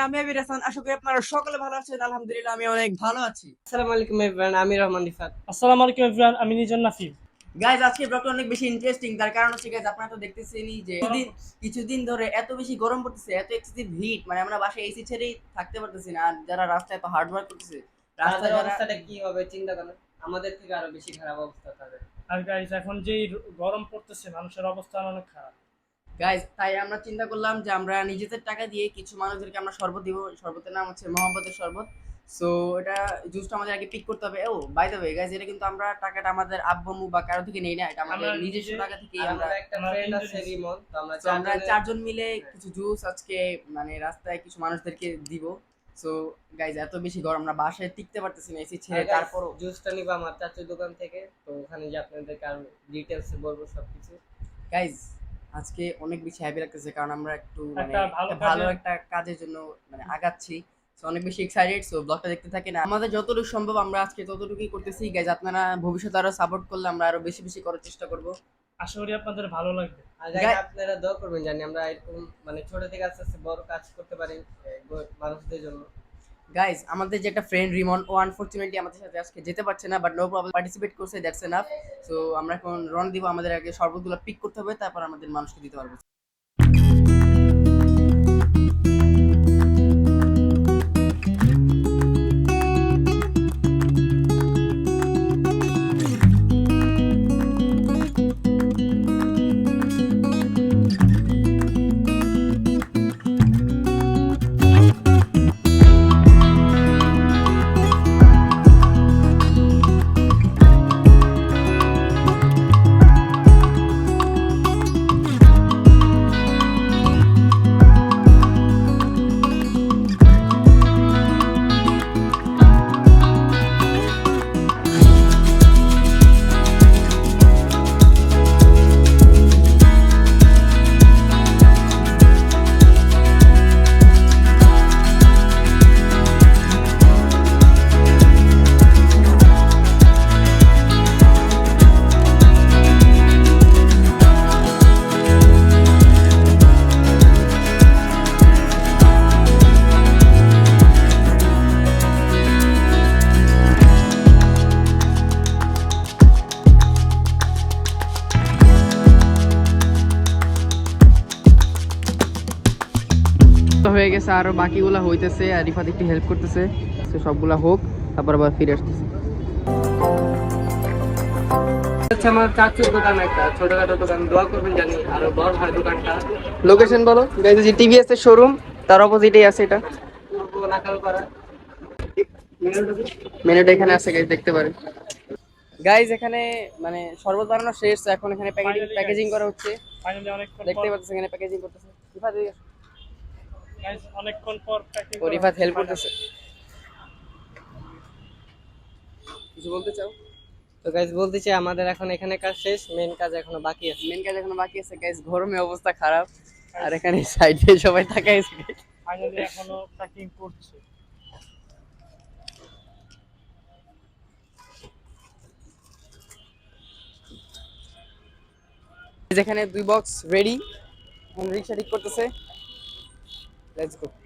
আসসালামু আলাইকুম এভরিওয়ান আমি আবির হাসান আশা করি আপনারা সকলে ভালো আছেন আলহামদুলিল্লাহ আমি অনেক ভালো আছি। আসসালামু আলাইকুম এভরিওয়ান আমি রহমান রিফাত। আসসালামু আলাইকুম এভরিওয়ান আমি নিজন নাফিম গাইজ আজকে ব্লগটা অনেক বেশি ইন্টারেস্টিং তার কারণ হচ্ছে গাইজ আপনারা তো দেখতেছেনই যে কিছুদিন কিছুদিন ধরে এত বেশি গরম পড়তেছে এত এক্সেসিভ হিট মানে আমরা বাসায় এসি ছেড়েই থাকতে পারতেছি না আর যারা রাস্তায় হার্ড ওয়ার্ক করতেছে অবস্থাটা কি হবে চিন্তা করেন। আমাদের থেকে আরও বেশি খারাপ অবস্থা তাদের। আর গাইস এখন যেই গরম পড়তেছে মানুষের অবস্থা অনেক খারাপ। গাইজ তাই আমরা চিন্তা করলাম যে আমরা নিজেদের টাকা দিয়ে কিছু মানুষদেরকে আমরা শরবত দিব। শরবতের নাম হচ্ছে মোহাম্মদের শরবত। সো এটা জুসটা আমাদের আগে পিক করতে হবে। ও বাই দ্য ওয়ে গাইজ এটা কিন্তু আমরা টাকাটা আমাদের আব্বু আম্মু বা কারও থেকে নেই না এটা আমাদের নিজস্ব টাকা আর আমরা একটা আমরা ফ্রেন্ড আছে রিমন তো আমরা চারজন মিলে কিছু জুস আজকে মানে রাস্তায় কিছু মানুষদেরকে দিব। সো গাইজ এত বেশি গরম আমরা বাসায় টিকতে পারতেছি না এসি ছেড়ে তারপরও। জুসটা নিবো আমার চাচুর দোকান থেকে তো ওখানে যে আপনাদেরকে আরও ডিটেলস বলব সবকিছু। গাইজ আজকে অনেক বেশি হ্যাপি লাগতেছে কারণ আমরা একটু মানে ভালো একটা ভালো কাজে- একটা কাজের জন্য মানে আগাচ্ছি। সো অনেক বেশি এক্সাইটেড সো ব্লগটা দেখতে থাকেন। আমাদের যতটুকু সম্ভব আমরা আজকে ততটুকুই করতেছি। গাইজ আপনারা ভবিষ্যতে আরও সাপোর্ট করলে আমরা আরও বেশি বেশি করার চেষ্টা করব। আশা করি আপনাদের ভালো লাগবে। আপনারা দোয়া করবেন জানি আমরা এরকম মানে ছোট থেকে আস্তে আস্তে বড় কাজ করতে পারি মানুষদের জন্য। গাইজ আমাদের যে একটা ফ্রেন্ড রিমন ও আনফর্চুনেটলি আমাদের সাথে আজকে যেতে পারছে না বাট নো প্রবলেম পার্টিসিপেট করছে দ্যাটস এনাফ সো আমরা এখন রন দিব, আমাদের আগে শরবতগুলো পিক করতে হবে, তারপর আমাদের মানুষকে দিতে পারব। গেছে আরও বাকিগুলা হইতেছে আর রিফাত একটু হেল্প করতেছে। সবগুলা হোক তারপর আবার ফিরে আসতেছে। হচ্ছে আমার চাচুর দোকান একটা ছোটখাটো দোকান দোয়া করবেন জানি আরও বড় হয় দোকানটা। লোকেশন বলো। গাইজ যে টিভিএস এর শোরুম তার অপোজিটেই আছে এটা। মেনুটা এখানে আছে গাইজ দেখতে পারেন। গাইজ এখানে মানে শরবত বানানো শেষ এখন এখানে প্যাকেজিং প্যাকেজিং করা হচ্ছে। দেখতে পর। পাচ্ছেন এখানে প্যাকেজিং করতেছে। Guys, অনেকক্ষণ পর ও রিফাত হেল্প। করতেছে। কিছু বলতে চাও? তো গাইজ বলতে চাই আমাদের এখন এখানে কাজ শেষ মেন কাজ এখনও বাকি আছে। মেন কাজ এখনও বাকি আছে। গাইজ গরমে অবস্থা খারাপ। আর এখানে সাইডে সবাই তাকাই আছে। ফাইনালি এখনও প্যাকিং করছে। যেখানে দুই বক্স রেডি রিক্সা ঠিক করতেছে। Let's go.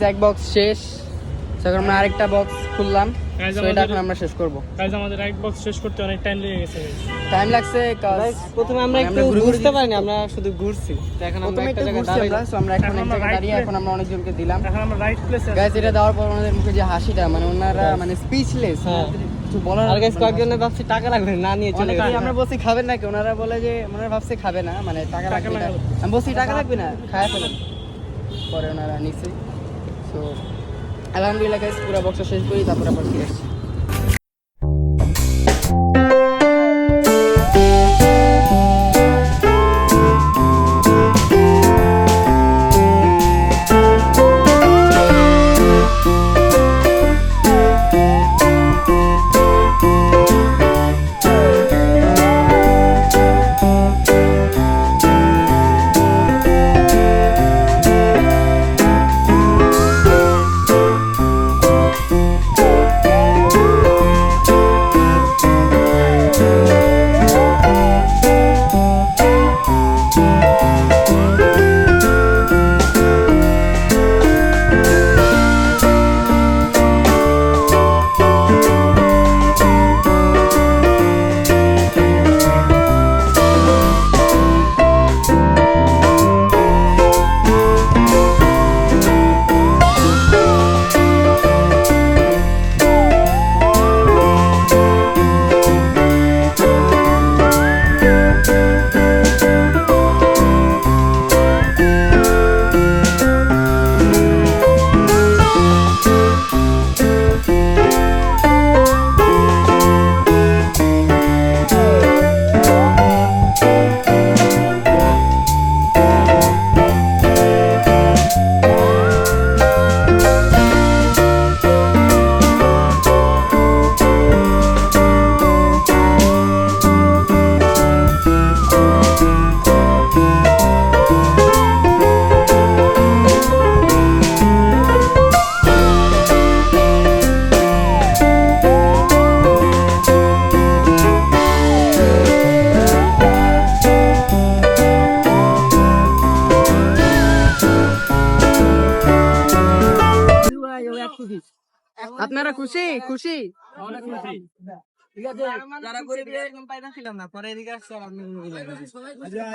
গাইস এক বক্স শেষ। এখন আমরা আরেকটা বক্স খুললাম। এটা এখন আমরা শেষ করব। গাইজ আমাদের এক বক্স শেষ করতে অনেক টাইম লেগে গেছে। টাইম লাগছে প্রথমে আমরা মানে একটু আমরা ঘুরে ঘুরে বুঝতে পারিনি আমরা শুধু ঘুরছি। তো এখন আমরা একটা একটু জায়গায় দাঁড়াই। আমরা আমরা এখন এখন এক আমরা জায়গায় দাঁড়িয়ে এখন আমরা অনেকজনকে দিলাম। এখন আমরা রাইট প্লেসে গাইস এটা দেওয়ার পর ওনাদের মুখে যে হাসিটা মানে ওনারা মানে স্পিচলেস হ্যাঁ। কিছু বলার আর গাইস কয়েকজনের ভাবছি টাকা লাগবে না নিয়ে চলে গেছে। আমরা বলছি খাবেন নাকি? ওনারা বলে যে ওনারা ভাবছে খাবে না মানে টাকা টাকা লাগবে না। আমি বলছি টাকা লাগবে না খায় ফেলেন। পরে ওনারা সো আলহামদুলিল্লাহ গাইস পুরো বক্স শেষ করি তারপর আবার ফিরে আসছি।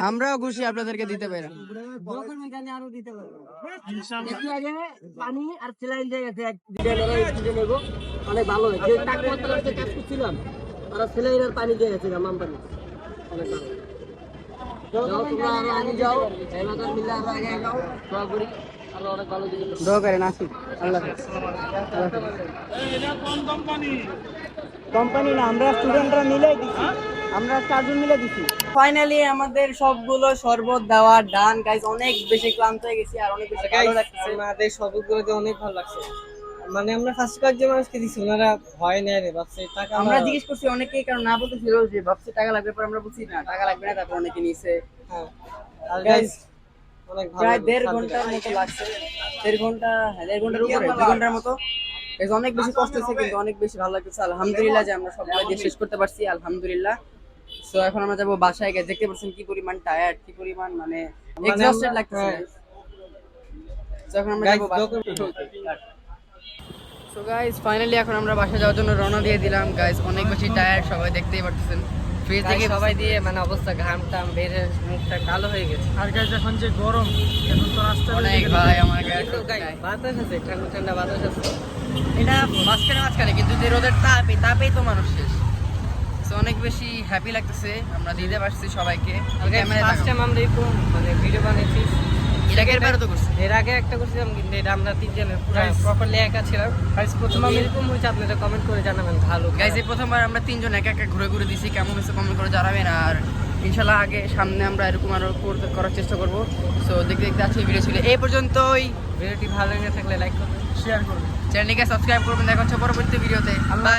আমরাও খুশি আপনাদেরকে দিতে পারি। আরও দিতে পানি আর সেলাইন অনেক ভালো হয়েছে। যে টাকা পত্র কাজ করছিলাম তারা সেলাইন আর পানি দিয়ে গেছে মাম পানি। অনেক ভালো করেন আসি আল্লাহ কোম্পানি না আমরা স্টুডেন্টরা মিলে দিছি। আমরা চারজন মিলে দিছি। ফাইনালি আমাদের সবগুলো শরবত দেওয়া ডান গাইস অনেক বেশি ক্লান্ত হয়ে গেছি আর অনেক বেশি ভালো লাগছে আমাদের সবগুলোতে অনেক ভালো লাগছে। মানে আমরা ফার্স্ট কয়েকজন মানুষকে দিচ্ছি ওনারা ভয় নেয় রে ভাবছে টাকা আমরা জিজ্ঞেস করছি অনেকেই কারণ না বলতেছিল যে ভাবছে টাকা লাগবে পর আমরা বলছি না টাকা লাগবে না। তারপর অনেকে নিছে হ্যাঁ। আর গাইস অনেক ভালো প্রায় দেড় ঘণ্টার লাগছে। মতো লাগছে। দেড় ঘণ্টা হ্যাঁ দেড় ঘণ্টার উপরে দুই ঘণ্টার মতো। অনেক বেশি কষ্ট হয়েছে কিন্তু অনেক বেশি ভালো লাগতেছে। আলহামদুলিল্লাহ যে আমরা সবগুলো দিয়ে শেষ করতে পারছি আলহামদুলিল্লাহ। সো এখন আমরা যাব বাসায় গিয়ে। দেখতে পাচ্ছেন কি পরিমাণ টায়ার্ড কি পরিমাণ মানে এক্সস্টেড লাগতেছে। হ্যাঁ। এখন আমরা যাব সো গাইস ফাইনালি এখন আমরা বাসায় যাওয়ার জন্য রওনা দিয়ে দিলাম। গাইস অনেক বেশি টায়ার্ড সবাই দেখতেই পারতেছেন। ফেস Guys, দেখে সবাই দিয়ে মানে অবস্থা ঘাম টাম বেড়ে মুখটা কালো হয়ে গেছে। আর গাইজ এখন যে গরম এখন তো রাস্তা অনেক ভাই আমার গায়ে বাতাস আছে ঠান্ডা ঠান্ডা বাতাস আছে। এটা মাঝখানে মাঝখানে কিন্তু যে রোদের তাপ এই তাপেই তো মানুষ শেষ। So, অনেক বেশি হ্যাপি লাগতেছে। আমরা দিতে পারছি সবাইকে। ফার্স্ট টাইম আমরা এরকম মানে ভিডিও বানিয়েছি। এর তো করছি। এর আগে একটা করছিলাম কিন্তু এটা আমরা তিনজনের পুরো Guys, প্রপারলি একা ছিলাম। প্রথম আমি এরকম হয়েছে আপনারা কমেন্ট করে জানাবেন ভালো এই প্রথমবার আমরা তিনজন একা একা ঘুরে ঘুরে দিছি। কেমন হয়েছে কমেন্ট করে জানাবেন। আর ইনশাল্লাহ আগে সামনে আমরা এরকম আরও করার চেষ্টা করব। সো দেখতে দেখতে আজকে ভিডিও ছিল এই পর্যন্তই। ভিডিওটি ভালো লেগে থাকলে লাইক করবেন। শেয়ার করবেন চ্যানেলটিকে সাবস্ক্রাইব করবেন। দেখা হচ্ছে পরবর্তী ভিডিওতে আল্লাহ